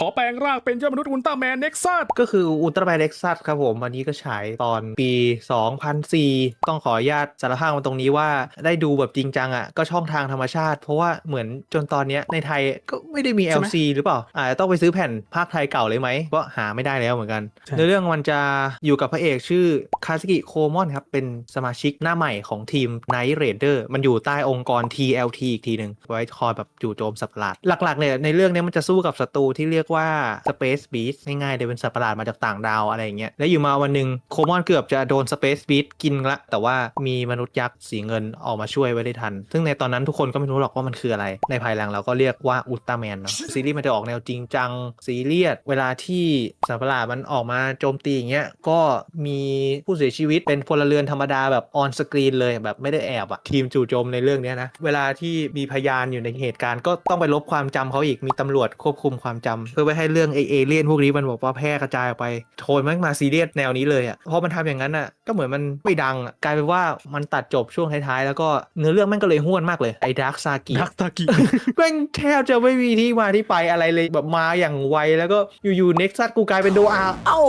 ขอแปลงร่างเป็นเจ้ามนุษย์อุลตร้าแมนเน็กซัสก็คืออุลตร้าแมนเล็กซัสครับผมอันนี้ก็ฉายตอนปี 2004 ต้องขออนุญาตสารภาพมาตรงนี้ว่าได้ดูแบบจริงจังอะก็ช่องทางธรรมชาติ เพราะว่าเหมือนจนตอนเนี้ยในไทยก็ไม่ได้มี LC หรือเปล่าอาจจะต้องไปซื้อแผ่นภาคไทยเก่าเลยไหมก็หาไม่ได้แล้วเหมือนกันใช่ในเรื่องมันจะอยู่กับพระเอกชื่อคาสกิโคมอนครับเป็นสมาชิกหน้าใหม่ของทีม Night Raider มันอยู่ใต้องค์กร TLT อีกทีหนึ่งไว้คอยแบบจู่โจมสัตว์ประหลาดหลักๆเนี่ยในเรื่องเนี้ยมันจะสู้กับศัตรูที่เรียกว่า Space Beast ง่ายๆเลยเป็นสัตว์ประหลาดมาจากต่างดาวอะไรอย่างเงี้ยแล้วอยู่มาวันหนึ่งโคมอนเกือบจะโดน Space Beast กินละ แต่ว่ามีมนุษย์ยักษ์สีเงินออกมาช่วยไว้ได้ทัน ซึ่งในตอนนั้นทุกคนก็ไม่รู้หรอกว่ามันคืออะไร ในภายหลังเราก็เรียกว่าอุลตร้าแมนเนาะซีรีส์มันจะออกแนวจริงจังซีเรียสเวลาที่สัตว์ประหลาดมันออกมาโจมตีอย่างเงี้ยก็มีผู้เสียชีวิตเป็นพลเรือนธรรมดาแบบออนสกรีนเลยแบบไม่ได้แอบอะทีมจู่โจมในเรื่องเนี้ยนะเวลาที่มีพยานอยู่ในเหตุการณ์ก็ต้องไปลบความจำเขาอีกมีตำรวจควบคุมความจำเพื่อไม่ให้เรื่องไอเอเลี่ยนพวกนี้มันบอกว่าแพร่กระจายออกไปโทนมันมาซีเรียสแนวนี้เลยอะพอมันทำอย่างนั้นอะก็เหมือนมันไม่ดังอะกลายเป็นว่ามันตัดจบช่วงท้ายๆ แล้วก็เนื้อเรื่องแม่งก็เลยห้วนมากเลยไอ้ดาร์คซากิดักตากิแม่งแทบจะไม่มีที่มาที่ไปอะไรเลยแบบมาอย่างไวแล้วก็อยู่ๆเน็กซัสกูกลายเป็นโดอาเอ้า